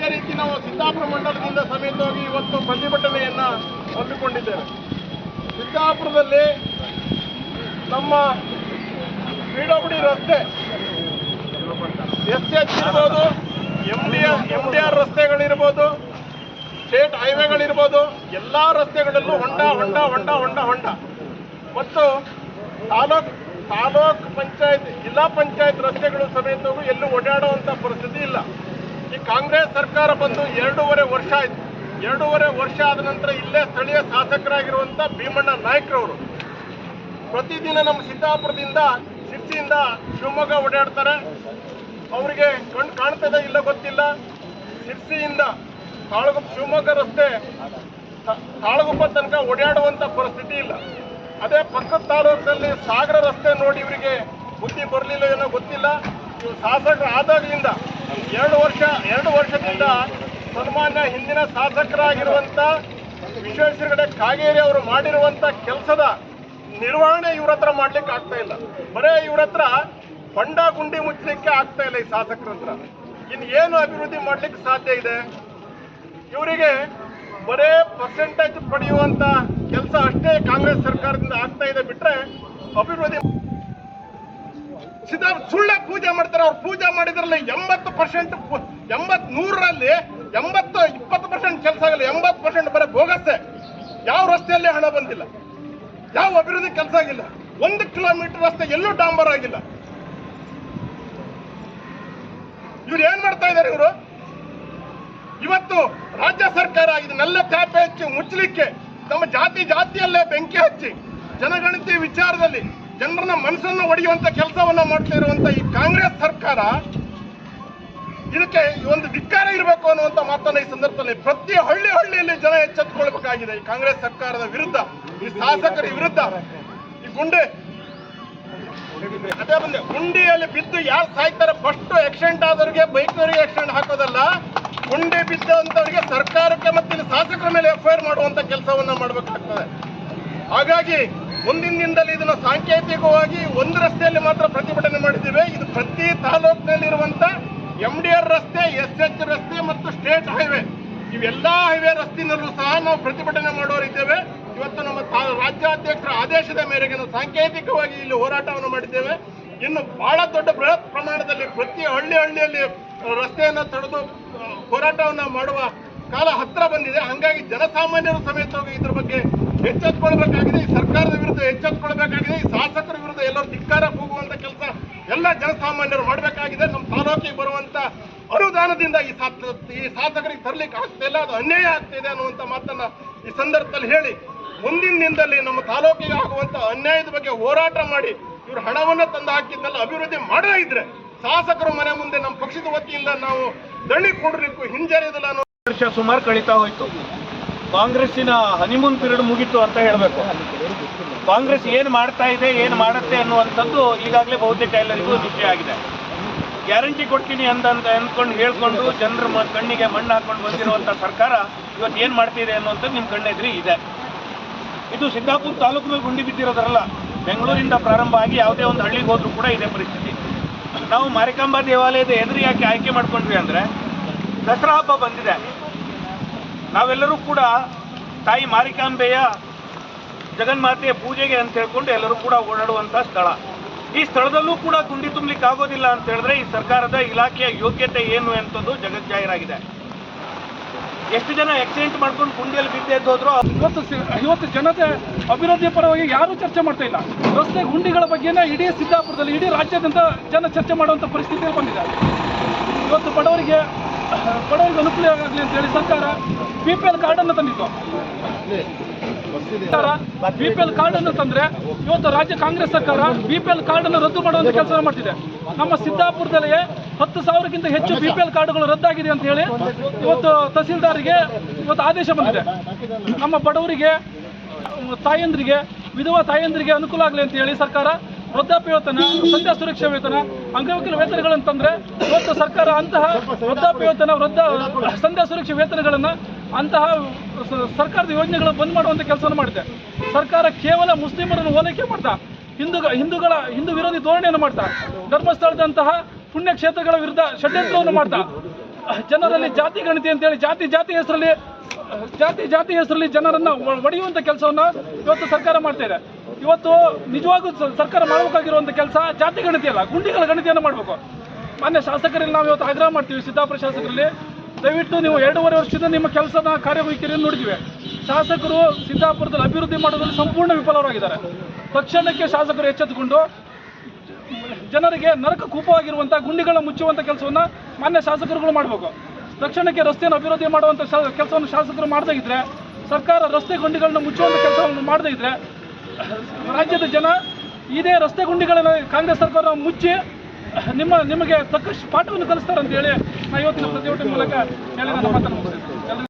ಅದೇ ರೀತಿ ನಾವು ಸಿದ್ದಾಪುರ ಮಂಡಲದಿಂದ ಸಮೇತವಾಗಿ ಇವತ್ತು ಪ್ರತಿಭಟನೆಯನ್ನ ಹಮ್ಮಿಕೊಂಡಿದ್ದೇವೆ. ಸಿದ್ದಾಪುರದಲ್ಲಿ ನಮ್ಮ ಬೀಡಬುಡಿ ರಸ್ತೆ ಎಸ್ ಎಚ್ ಇರ್ಬೋದು, M D M D R ರಸ್ತೆಗಳಿರ್ಬೋದು, state ಹೈವೇಗಳಿರ್ಬೋದು, ಎಲ್ಲ ರಸ್ತೆಗಳಲ್ಲೂ ಹೊಂಡ ಹೊಂಡ ಹೊಂಡ ಹೊಂಡ ಹೊಂಡ. ಮತ್ತು ತಾಲೂಕ್ ತಾಲೂಕ್ ಪಂಚಾಯತ್, ಜಿಲ್ಲಾ ಪಂಚಾಯತ್ ರಸ್ತೆಗಳು ಸಮೇತವೂ ಎಲ್ಲೂ ಓಡಾಡುವಂಥ ಪರಿಸ್ಥಿತಿ ಇಲ್ಲ. ಈ ಕಾಂಗ್ರೆಸ್ ಸರ್ಕಾರ ಬಂದು ಎರಡೂವರೆ ವರ್ಷ ಆಯ್ತು. ಎರಡೂವರೆ ವರ್ಷ ಆದ ನಂತರ ಇಲ್ಲೇ ಸ್ಥಳೀಯ ಶಾಸಕರಾಗಿರುವಂಥ ಭೀಮಣ್ಣ ನಾಯ್ಕರವರು. ಪ್ರತಿದಿನ ನಮ್ಮ ಸಿದ್ದಾಪುರದಿಂದ, ಶಿರ್ಸಿಯಿಂದ ಶಿವಮೊಗ್ಗ ಓಡಾಡ್ತಾರೆ. ಅವರಿಗೆ ಕಣ್ಣು ಕಾಣ್ತದೆ ಇಲ್ಲ ಗೊತ್ತಿಲ್ಲ. ಶಿರ್ಸಿಯಿಂದ ತಾಳಗುಪ್ಪ, ಶಿವಮೊಗ್ಗ ರಸ್ತೆ ತಾಳಗುಪ್ಪ ತನಕ ಓಡಾಡುವಂತ ಪರಿಸ್ಥಿತಿ ಇಲ್ಲ. ಅದೇ ಪಕ್ಕದ ತಾಲೂಕಿನಲ್ಲಿ ಸಾಗರ ರಸ್ತೆ ನೋಡಿ ಇವರಿಗೆ ಬುದ್ಧಿ ಬರಲಿಲ್ಲ ಏನೋ ಗೊತ್ತಿಲ್ಲ. ಇವ್ರು ಶಾಸಕರು ಆದಾಗಲಿಂದ ಎರಡು ವರ್ಷ, ಎರಡು ವರ್ಷದಿಂದ ಸನ್ಮಾನ್ಯ ಹಿಂದಿನ ಶಾಸಕರಾಗಿರುವಂತ ವಿಶ್ವೇಶ್ವರಗಡೆ ಕಾಗೇರಿ ಅವರು ಮಾಡಿರುವಂಥ ಕೆಲಸದ ನಿರ್ವಹಣೆ ಇವ್ರ ಹತ್ರ ಮಾಡ್ಲಿಕ್ಕೆ ಆಗ್ತಾ ಇಲ್ಲ. ಬರೇ ಇವ್ರ ಹತ್ರ ಬಂಡ ಗುಂಡಿ ಮುಚ್ಚಲಿಕ್ಕೆ ಆಗ್ತಾ ಇಲ್ಲ ಈ ಶಾಸಕರ ಹತ್ರ. ಇನ್ನು ಏನು ಅಭಿವೃದ್ಧಿ ಮಾಡ್ಲಿಕ್ಕೆ ಸಾಧ್ಯ ಇದೆ? ಇವರಿಗೆ ಬರೇ ಪರ್ಸೆಂಟೇಜ್ ಪಡೆಯುವಂತ ಕೆಲಸ ಅಷ್ಟೇ ಕಾಂಗ್ರೆಸ್ ಸರ್ಕಾರದಿಂದ ಆಗ್ತಾ ಇದೆ ಬಿಟ್ರೆ ಅಭಿವೃದ್ಧಿ ಸಿದ್ದಾ ಸುಳ್ಳ ಪೂಜೆ ಮಾಡ್ತಾರೆ, ಅವ್ರು ಪೂಜೆ ಮಾಡಿದ್ರಲ್ಲಿ ಎಂಬತ್ತು ಪರ್ಸೆಂಟ್ ಎಂಬತ್ ನೂರರಲ್ಲಿ ಎಂಬತ್ತು, ಇಪ್ಪತ್ತು ಪರ್ಸೆಂಟ್ ಕೆಲಸ ಆಗಲ್ಲ, ಎಂಬತ್ತು ಪರ್ಸೆಂಟ್ ಬರೀ ಬೋಗಸ್ಸೆ. ಯಾವ ರಸ್ತೆಯಲ್ಲಿ ಹಣ ಬಂದಿಲ್ಲ, ಯಾವ ಅಭಿವೃದ್ಧಿ ಕೆಲಸ ಆಗಿಲ್ಲ, ಒಂದು ಕಿಲೋಮೀಟರ್ ರಸ್ತೆ ಎಲ್ಲೂ ಡಾಂಬರ್ ಆಗಿಲ್ಲ. ಇವ್ರು ಏನ್ ಮಾಡ್ತಾ ಇದ್ದಾರೆ ಇವರು? ಇವತ್ತು ರಾಜ್ಯ ಸರ್ಕಾರ ಇದನ್ನೆಲ್ಲ ಚಾಪೆ ಹಚ್ಚಿ ಮುಚ್ಚಲಿಕ್ಕೆ ನಮ್ಮ ಜಾತಿ ಜಾತಿಯಲ್ಲೇ ಬೆಂಕಿ ಹಚ್ಚಿ ಜನಗಣತಿ ವಿಚಾರದಲ್ಲಿ ಜನರನ್ನ ಮನಸ್ಸನ್ನು ಒಡೆಯುವಂತ ಕೆಲಸವನ್ನ ಮಾಡ್ತಾ ಇರುವಂತ ಈ ಕಾಂಗ್ರೆಸ್ ಸರ್ಕಾರ ಇದಕ್ಕೆ ಒಂದು ಧಿಕ್ಕಾರ ಇರಬೇಕು ಅನ್ನುವಂತ ಮಾತನ್ನ ಈ ಸಂದರ್ಭದಲ್ಲಿ ಪ್ರತಿ ಹಳ್ಳಿ ಹಳ್ಳಿಯಲ್ಲಿ ಜನ ಎಚ್ಚೆತ್ತುಕೊಳ್ಬೇಕಾಗಿದೆ. ಈ ಕಾಂಗ್ರೆಸ್ ಸರ್ಕಾರದ ವಿರುದ್ಧ, ಈ ಶಾಸಕರ ವಿರುದ್ಧ. ಈ ಗುಂಡೆ ಅದೇ ಬಂದೆ, ಗುಂಡಿಯಲ್ಲಿ ಬಿದ್ದು ಯಾರು ಸಾಯ್ತಾರೆ? ಫಸ್ಟ್ ಆಕ್ಸಿಡೆಂಟ್ ಆದವರಿಗೆ, ಬೈಕ್ನವರಿಗೆ ಆಕ್ಸಿಡೆಂಟ್ ಹಾಕೋದಲ್ಲ. ಗುಂಡಿ ಬಿದ್ದಂತವರಿಗೆ ಸರ್ಕಾರಕ್ಕೆ ಮತ್ತೆ ಶಾಸಕರ ಮೇಲೆ ಎಫ್ ಮಾಡುವಂತ ಕೆಲಸವನ್ನ ಮಾಡಬೇಕಾಗ್ತದೆ. ಹಾಗಾಗಿ ಮುಂದಿನ ದಿನದಲ್ಲಿ ಇದನ್ನು ಸಾಂಕೇತಿಕವಾಗಿ ಒಂದು ರಸ್ತೆಯಲ್ಲಿ ಮಾತ್ರ ಪ್ರತಿಭಟನೆ ಮಾಡಿದ್ದೇವೆ. ಇದು ಪ್ರತಿ ತಾಲೂಕಿನಲ್ಲಿರುವಂತ ಎಂ ಡಿ ಆರ್ ರಸ್ತೆ ಎಸ್ ಎಚ್ ರಸ್ತೆ ಮತ್ತು ಸ್ಟೇಟ್ ಹೈವೇ ಇವೆಲ್ಲ ಹೈವೇ ರಸ್ತೆನಲ್ಲೂ ಸಹ ನಾವು ಪ್ರತಿಭಟನೆ ಮಾಡೋರಿದ್ದೇವೆ ಇವತ್ತು ನಮ್ಮ ರಾಜ್ಯಾಧ್ಯಕ್ಷರ ಆದೇಶದ ಮೇರೆಗೆ ನಾವು ಸಾಂಕೇತಿಕವಾಗಿ ಇಲ್ಲಿ ಹೋರಾಟವನ್ನು ಮಾಡಿದ್ದೇವೆ. ಇನ್ನು ಬಹಳ ದೊಡ್ಡ ಬೃಹತ್ ಪ್ರಮಾಣದಲ್ಲಿ ಪ್ರತಿ ಹಳ್ಳಿ ಹಳ್ಳಿಯಲ್ಲಿ ರಸ್ತೆಯನ್ನು ತಡೆದು ಹೋರಾಟವನ್ನು ಮಾಡುವ ಕಾಲ ಹತ್ರ ಬಂದಿದೆ. ಹಾಗಾಗಿ ಜನಸಾಮಾನ್ಯರು ಸಮೇತವಾಗಿ ಇದ್ರ ಬಗ್ಗೆ ಎಚ್ಚೆತ್ಕೊಳ್ಬೇಕಾಗಿದೆ ಈ ಸರ್ಕಾರದ ವಿರುದ್ಧ ಎಚ್ಚೆತ್ಕೊಳ್ಬೇಕಾಗಿದೆ ಈ ಶಾಸಕರ ವಿರುದ್ಧ ಎಲ್ಲರೂ ಧಿಕ್ಕಾರ, ಕೂಗುವಂತ ಕೆಲಸ ಎಲ್ಲ ಜನಸಾಮಾನ್ಯರು ಮಾಡಬೇಕಾಗಿದೆ. ನಮ್ಮ ತಾಲೂಕಿಗೆ ಬರುವಂತ ಅನುದಾನದಿಂದ ಈ ಈ ಶಾಸಕರಿಗೆ ತರಲಿಕ್ಕೆ ಆಗ್ತಾ ಇಲ್ಲ. ಅದು ಅನ್ಯಾಯ ಆಗ್ತಿದೆ ಅನ್ನುವಂತ ಮಾತನ್ನ ಈ ಸಂದರ್ಭದಲ್ಲಿ ಹೇಳಿ, ಮುಂದಿನ ದಿನದಲ್ಲಿ ನಮ್ಮ ತಾಲೂಕಿಗೆ ಆಗುವಂತ ಅನ್ಯಾಯದ ಬಗ್ಗೆ ಹೋರಾಟ ಮಾಡಿ ಇವರು ಹಣವನ್ನ ತಂದು ಹಾಕಿದ್ದೆಲ್ಲ ಅಭಿವೃದ್ಧಿ ಮಾಡದೇ ಇದ್ರೆ ಶಾಸಕರು ಮನೆ ಮುಂದೆ ನಮ್ಮ ಪಕ್ಷದ ವತಿಯಿಂದ ನಾವು ದಣಿ ಕೊಡಲಿಕ್ಕೂ ಹಿಂಜರಿಯೋದಿಲ್ಲ ಅನ್ನೋ ವರ್ಷ ಸುಮಾರು ಕಳೀತಾ ಹೋಯ್ತು. ಕಾಂಗ್ರೆಸ್ಸಿನ ಹನಿಮೂನ್ ಪೀರಿಯಡ್ ಮುಗಿತು ಅಂತ ಹೇಳಬೇಕು. ಕಾಂಗ್ರೆಸ್ ಏನು ಮಾಡ್ತಾ ಇದೆ, ಏನು ಮಾಡುತ್ತೆ ಅನ್ನುವಂಥದ್ದು ಈಗಾಗಲೇ ಬಹುತೇಕ ಎಲ್ಲರಿಗೂ ನಿಶ್ಚಯ ಆಗಿದೆ. ಗ್ಯಾರಂಟಿ ಕೊಡ್ತೀನಿ ಅಂತ ಅಂತ ಅಂದ್ಕೊಂಡು ಹೇಳ್ಕೊಂಡು ಜನರ ಕಣ್ಣಿಗೆ ಮಣ್ಣು ಹಾಕೊಂಡು ಬಂದಿರುವಂಥ ಸರ್ಕಾರ ಇವತ್ತು ಏನು ಮಾಡ್ತಿದೆ ಅನ್ನುವಂಥದ್ದು ನಿಮ್ಮ ಕಣ್ಣೆದ್ರಿ ಇದೆ. ಇದು ಸಿದ್ದಾಪುರ ತಾಲೂಕಿನಲ್ಲಿ ಗುಂಡಿ ಬಿದ್ದಿರೋದ್ರಲ್ಲ, ಬೆಂಗಳೂರಿಂದ ಪ್ರಾರಂಭ ಆಗಿ ಯಾವುದೇ ಒಂದು ಹಳ್ಳಿಗೆ ಹೋದರೂ ಕೂಡ ಇದೇ ಪರಿಸ್ಥಿತಿ. ನಾವು ಮಾರಿಕಾಂಬಾ ದೇವಾಲಯದ ಎದುರು ಯಾಕೆ ಆಯ್ಕೆ ಮಾಡ್ಕೊಂಡ್ವಿ ಅಂದರೆ ದಸರಾ ಹಬ್ಬ ಬಂದಿದೆ. ನಾವೆಲ್ಲರೂ ಕೂಡ ತಾಯಿ ಮಾರಿಕಾಂಬೆಯ ಜಗನ್ಮಾತೆಯ ಪೂಜೆಗೆ ಅಂತ ಹೇಳ್ಕೊಂಡು ಎಲ್ಲರೂ ಕೂಡ ಓಡಾಡುವಂಥ ಸ್ಥಳ. ಈ ಸ್ಥಳದಲ್ಲೂ ಕೂಡ ಗುಂಡಿ ತುಂಬಲಿಕ್ಕೆ ಆಗೋದಿಲ್ಲ ಅಂತ ಹೇಳಿದ್ರೆ ಈ ಸರ್ಕಾರದ ಇಲಾಖೆಯ ಯೋಗ್ಯತೆ ಏನು ಅಂತದ್ದು ಜಗಜ್ಜಾಹೀರಾಗಿದೆ ಎಷ್ಟು ಜನ ಆಕ್ಸಿಡೆಂಟ್ ಮಾಡ್ಕೊಂಡು ಗುಂಡಿಯಲ್ಲಿ ಬಿದ್ದೆ ಹೋದ್ರು ಇವತ್ತು ಇವತ್ತು ಜನತೆ ಅಭಿವೃದ್ಧಿ ಪರವಾಗಿ ಯಾರೂ ಚರ್ಚೆ ಮಾಡ್ತಾ ಇಲ್ಲ. ರಸ್ತೆ ಗುಂಡಿಗಳ ಬಗ್ಗೆನೇ ಇಡೀ ಸಿದ್ದಾಪುರದಲ್ಲಿ, ಇಡೀ ರಾಜ್ಯದಂತ ಜನ ಚರ್ಚೆ ಮಾಡುವಂಥ ಪರಿಸ್ಥಿತಿ ಬಂದಿದೆ ಇವತ್ತು ಬಡವರಿಗೆ ಬಡವರಿಗೆ ಅನುಕೂಲ ಆಗಲಿ ಅಂತ ಹೇಳಿ ಸರ್ಕಾರ ಬಿ ಪಿ ಎಲ್ ಕಾರ್ಡನ್ನು ತಂದಿತ್ತು ಬಿ ಪಿ ಎಲ್ ಕಾರ್ಡ್ ಅನ್ನು ತಂದ್ರೆ ಇವತ್ತು ರಾಜ್ಯ ಕಾಂಗ್ರೆಸ್ ಸರ್ಕಾರ ಬಿ ಪಿ ಎಲ್ ಕಾರ್ಡ್ ಅನ್ನು ರದ್ದು ಮಾಡುವಂತ ಕೆಲಸ ಮಾಡ್ತಿದೆ. ನಮ್ಮ ಸಿದ್ದಾಪುರದಲ್ಲಿ ಹತ್ತು ಸಾವಿರಕ್ಕಿಂತ ಹೆಚ್ಚು ಬಿ ಪಿ ಎಲ್ ಕಾರ್ಡ್ಗಳು ರದ್ದಾಗಿದೆ ಅಂತ ಹೇಳಿ ಇವತ್ತು ತಹಸೀಲ್ದಾರಿಗೆ ಇವತ್ತು ಆದೇಶ ಬಂದಿದೆ. ನಮ್ಮ ಬಡವರಿಗೆ ತಾಯಂದ್ರಿಗೆ ವಿಧವಾ ತಾಯಂದ್ರಿಗೆ ಅನುಕೂಲ ಆಗಲಿ ಅಂತ ಹೇಳಿ ಸರ್ಕಾರ ವೃದ್ಧಾಪ್ಯ ವೇತನ ಸಂಧ್ಯಾ ಸುರಕ್ಷಾ ವೇತನ ಅಂಗವಿಕಲ ವೇತನಗಳಂತಂದ್ರೆ ಇವತ್ತು ಸರ್ಕಾರ ಅಂತಹ ವೃದ್ಧಾಪ್ಯ ವೇತನ ವೃದ್ಧ ಸಂಧ್ಯಾ ಸುರಕ್ಷಾ ವೇತನಗಳನ್ನು ಅಂತಹ ಸರ್ಕಾರದ ಯೋಜನೆಗಳು ಬಂದ್ ಮಾಡುವಂಥ ಕೆಲಸವನ್ನು ಮಾಡಿದೆ ಸರ್ಕಾರ ಕೇವಲ ಮುಸ್ಲಿಮರನ್ನು ಓಲೈಕೆ ಮಾಡ್ತಾ ಹಿಂದೂ ಹಿಂದೂಗಳ, ಹಿಂದೂ ವಿರೋಧಿ ಧೋರಣೆಯನ್ನು ಮಾಡ್ತಾ, ಧರ್ಮಸ್ಥಳದಂತಹ ಪುಣ್ಯ ಕ್ಷೇತ್ರಗಳ ವಿರುದ್ಧ ಷಡ್ಯಂತ್ರವನ್ನು ಮಾಡ್ತಾ. ಜನರಲ್ಲಿ ಜಾತಿ ಗಣತಿ ಅಂತೇಳಿ, ಜಾತಿ ಜಾತಿ ಹೆಸರಲ್ಲಿ, ಜಾತಿ ಜಾತಿ ಹೆಸರಲ್ಲಿ ಜನರನ್ನು ಒಡೆಯುವಂಥ ಕೆಲಸವನ್ನ ಇವತ್ತು ಸರ್ಕಾರ ಮಾಡ್ತಾ ಇದೆ. ಇವತ್ತು ನಿಜವಾಗೂ ಸರ್ಕಾರ ಮಾಡಬೇಕಾಗಿರುವಂಥ ಕೆಲಸ ಜಾತಿ ಗಣತಿ ಅಲ್ಲ, ಗುಂಡಿಗಳ ಗಣತಿಯನ್ನು ಮಾಡಬೇಕು. ಮಾನ್ಯ ಶಾಸಕರಲ್ಲಿ ನಾವು ಇವತ್ತು ಆಗ್ರಹ ಮಾಡ್ತೀವಿ, ಸಿದ್ದಾಪುರ ಶಾಸಕರಲ್ಲಿ. ದಯವಿಟ್ಟು ನೀವು ಎರಡೂವರೆ ವರ್ಷದಿಂದ ನಿಮ್ಮ ಕೆಲಸದ ಕಾರ್ಯವೈಖರಿಯನ್ನು ನೋಡಿದ್ದೀವಿ. ಶಾಸಕರು ಸಿದ್ದಾಪುರದಲ್ಲಿ ಅಭಿವೃದ್ಧಿ ಮಾಡೋದ್ರಲ್ಲಿ ಸಂಪೂರ್ಣ ವಿಫಲರಾಗಿದ್ದಾರೆ. ತಕ್ಷಣಕ್ಕೆ ಶಾಸಕರು ಎಚ್ಚೆತ್ತುಕೊಂಡು ಜನರಿಗೆ ನರಕ ಕೂಪವಾಗಿರುವಂಥ ಗುಂಡಿಗಳನ್ನು ಮುಚ್ಚುವಂಥ ಕೆಲಸವನ್ನು ಮಾನ್ಯ ಶಾಸಕರುಗಳು ಮಾಡಬೇಕು. ತಕ್ಷಣಕ್ಕೆ ರಸ್ತೆಯನ್ನು ಅಭಿವೃದ್ಧಿ ಮಾಡುವಂಥ ಕೆಲಸವನ್ನು ಶಾಸಕರು ಮಾಡದೇ ಸರ್ಕಾರ ರಸ್ತೆ ಗುಂಡಿಗಳನ್ನ ಮುಚ್ಚುವಂಥ ಕೆಲಸವನ್ನು ಮಾಡದೇ ಇದ್ದರೆ ರಾಜ್ಯದ ಜನ ಇದೇ ರಸ್ತೆ ಗುಂಡಿಗಳನ್ನು ಕಾಂಗ್ರೆಸ್ ಸರ್ಕಾರ ಮುಚ್ಚಿ ನಿಮ್ಮ ನಿಮಗೆ ಸಾಕಷ್ಟು ಪಾಠವನ್ನು ಕಲಿಸ್ತಾರಂತ ಹೇಳಿ ನಾ ಇವತ್ತಿನ ಪ್ರತಿಭಟನೆ ಮೂಲಕ ಹೇಳಿ ನನ್ನ ಮಾತನ್ನು ಮುಗಿಸ್ತೇನೆ.